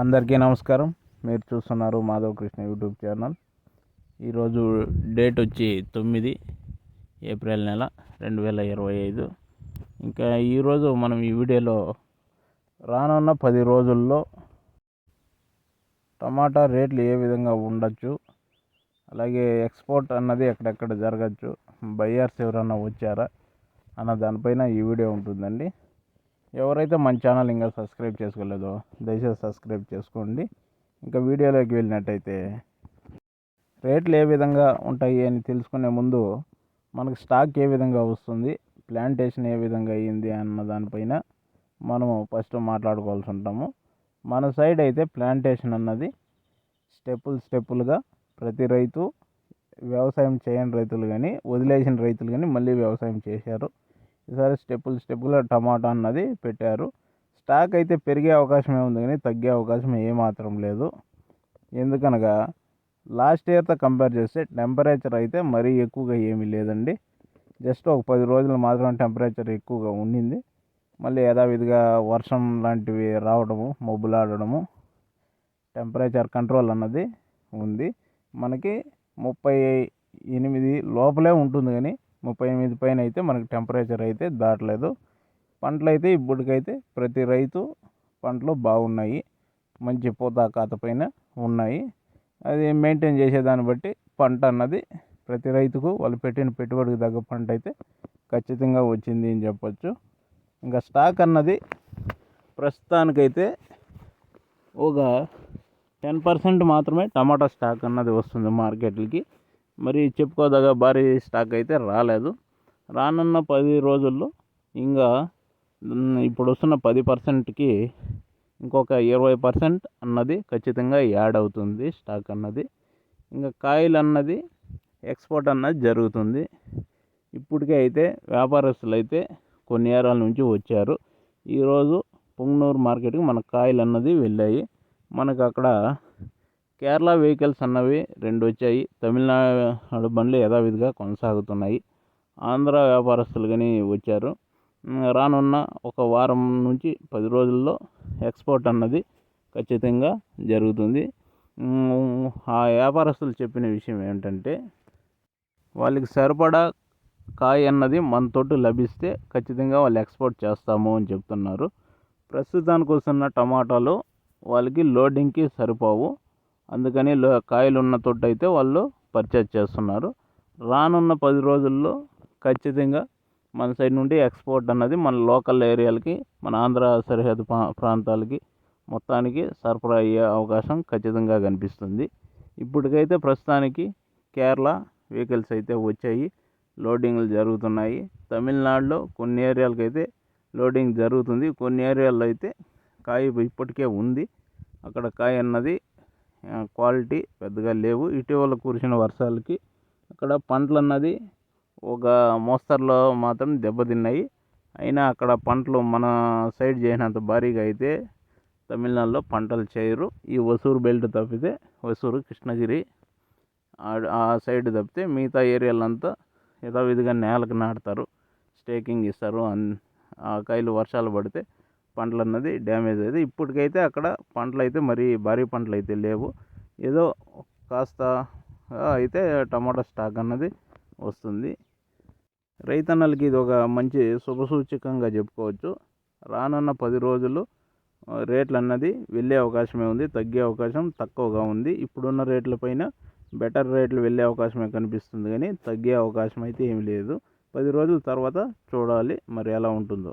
అందరికీ నమస్కారం. మీరు చూస్తున్నారు మాధవ్ కృష్ణ యూట్యూబ్ ఛానల్. ఈరోజు డేట్ వచ్చి తొమ్మిది ఏప్రిల్ నెల రెండు వేల ఇరవై ఐదు. ఇంకా ఈరోజు మనం ఈ వీడియోలో రానున్న పది రోజుల్లో టమాటా రేట్లు ఏ విధంగా ఉండొచ్చు అలాగే ఎక్స్పోర్ట్ అన్నది ఎక్కడెక్కడ జరగచ్చు బయ్యర్స్ ఎవరన్నా వచ్చారా అన్న దానిపైన ఈ వీడియో ఉంటుందండి. ఎవరైతే మన ఛానల్ ఇంకా సబ్స్క్రైబ్ చేసుకోలేదో దయచేసి సబ్స్క్రైబ్ చేసుకోండి. ఇంకా వీడియోలోకి వెళ్ళినట్టయితే రేట్లు ఏ విధంగా ఉంటాయి అని తెలుసుకునే ముందు మనకు స్టాక్ ఏ విధంగా వస్తుంది ప్లాంటేషన్ ఏ విధంగా అయ్యింది అన్న దానిపైన మనము ఫస్ట్ మాట్లాడుకోవాల్సి ఉంటాము. మన సైడ్ అయితే ప్లాంటేషన్ అన్నది స్టెప్పులు స్టెప్పులుగా ప్రతి రైతు వ్యవసాయం చేయని రైతులు కానీ వదిలేసిన రైతులు కానీ మళ్ళీ వ్యవసాయం చేశారు. ఈసారి స్టెప్పులు స్టెప్పులు టమాటా అన్నది పెట్టారు. స్టాక్ అయితే పెరిగే అవకాశమే ఉంది కానీ తగ్గే అవకాశం ఏమాత్రం లేదు. ఎందుకనగా లాస్ట్ ఇయర్తో కంపేర్ చేస్తే టెంపరేచర్ అయితే మరీ ఎక్కువగా ఏమీ లేదండి. జస్ట్ ఒక పది రోజులు మాత్రం టెంపరేచర్ ఎక్కువగా ఉండింది. మళ్ళీ యథావిధిగా వర్షం లాంటివి రావడము మబ్బులాడడము టెంపరేచర్ కంట్రోల్ అన్నది ఉంది. మనకి ముప్పై ఎనిమిది లోపలే ఉంటుంది కానీ ముప్పై ఎనిమిది పైన అయితే మనకు టెంపరేచర్ అయితే దాటలేదు. పంటలు అయితే ఇప్పటికైతే ప్రతి రైతు పంటలు బాగున్నాయి. మంచి పూత కాత పైన ఉన్నాయి. అది మెయింటైన్ చేసేదాన్ని బట్టి పంట అన్నది ప్రతి రైతుకు వాళ్ళు పెట్టిన పెట్టుబడికి తగ్గ పంట అయితే ఖచ్చితంగా వచ్చింది అని చెప్పొచ్చు. ఇంకా స్టాక్ అన్నది ప్రస్తుతానికైతే ఒక టెన్ పర్సెంట్ మాత్రమే టమాటా స్టాక్ అన్నది వస్తుంది మార్కెట్లకి. మరి చెప్పుకోదగ్గ భారీ స్టాక్ అయితే రాలేదు. రానున్న పది రోజుల్లో ఇంకా ఇప్పుడు వస్తున్న పది పర్సెంట్కి ఇంకొక ఇరవై పర్సెంట్ అన్నది ఖచ్చితంగా యాడ్ అవుతుంది స్టాక్ అన్నది. ఇంకా కాయలు అన్నది ఎక్స్పోర్ట్ అన్నది జరుగుతుంది. ఇప్పటికే అయితే వ్యాపారస్తులు అయితే కొన్ని ఏరాల నుంచి వచ్చారు. ఈరోజు పొంగనూరు మార్కెట్కి మన కాయలు అన్నది వెళ్ళాయి. మనకు అక్కడ కేరళ వెహికల్స్ అన్నవి రెండు వచ్చాయి. తమిళనాడు బండ్లు యథావిధిగా కొనసాగుతున్నాయి. ఆంధ్ర వ్యాపారస్తులు కానీ వచ్చారు. రానున్న ఒక వారం నుంచి పది రోజుల్లో ఎక్స్పోర్ట్ అన్నది ఖచ్చితంగా జరుగుతుంది. ఆ వ్యాపారస్తులు చెప్పిన విషయం ఏంటంటే వాళ్ళకి సరిపడా కాయ అన్నది మన తోటి లభిస్తే ఖచ్చితంగా వాళ్ళు ఎక్స్పోర్ట్ చేస్తాము అని చెప్తున్నారు. ప్రస్తుతానికి వస్తున్న టమాటాలు వాళ్ళకి లోడింగ్కి సరిపోవు. అందుకని కాయలు ఉన్న తోట అయితే వాళ్ళు పర్చేజ్ చేస్తున్నారు. రానున్న పది రోజుల్లో ఖచ్చితంగా మన సైడ్ నుండి ఎక్స్పోర్ట్ అన్నది మన లోకల్ ఏరియాలకి మన ఆంధ్ర సరిహద్దు ప్రాంతాలకి మొత్తానికి సరఫరా అయ్యే అవకాశం ఖచ్చితంగా కనిపిస్తుంది. ఇప్పటికైతే ప్రస్తుతానికి కేరళ వెహికల్స్ అయితే వచ్చాయి. లోడింగ్లు జరుగుతున్నాయి. తమిళనాడులో కొన్ని ఏరియాలకు అయితే లోడింగ్ జరుగుతుంది. కొన్ని ఏరియాల్లో అయితే కాయ ఇప్పటికే ఉంది. అక్కడ కాయ అన్నది క్వాలిటీ పెద్దగా లేవు. ఇటీవల కురిసిన వర్షాలకి అక్కడ పంటలు అన్నది ఒక మోస్తరులో మాత్రం దెబ్బతిన్నాయి. అయినా అక్కడ పంటలు మన సైడ్ చేసినంత భారీగా అయితే తమిళనాడులో పంటలు చేయరు. ఈ వసూరు బెల్ట్ తప్పితే వసూరు కృష్ణగిరి ఆ సైడ్ తప్పితే మిగతా ఏరియాలంతా యథావిధిగా నేలకు నాటుతారు. స్టేకింగ్ ఇస్తారు. ఆ కాయలు వర్షాలు పడితే పంటలు అన్నది డ్యామేజ్ అయితే ఇప్పటికైతే అక్కడ పంటలు అయితే మరీ భారీ పంటలు అయితే లేవు. ఏదో కాస్త అయితే టమాటా స్టాక్ అన్నది వస్తుంది. రైతన్నలకి ఇది ఒక మంచి శుభసూచకంగా చెప్పుకోవచ్చు. రానున్న పది రోజులు రేట్లు అన్నది వెళ్ళే అవకాశమే ఉంది తగ్గే అవకాశం తక్కువగా ఉంది. ఇప్పుడున్న రేట్ల పైన బెటర్ రేట్లు వెళ్ళే అవకాశమే కనిపిస్తుంది. కానీ తగ్గే అవకాశం అయితే ఏమి లేదు. పది రోజుల తర్వాత చూడాలి మరి ఎలా ఉంటుందో.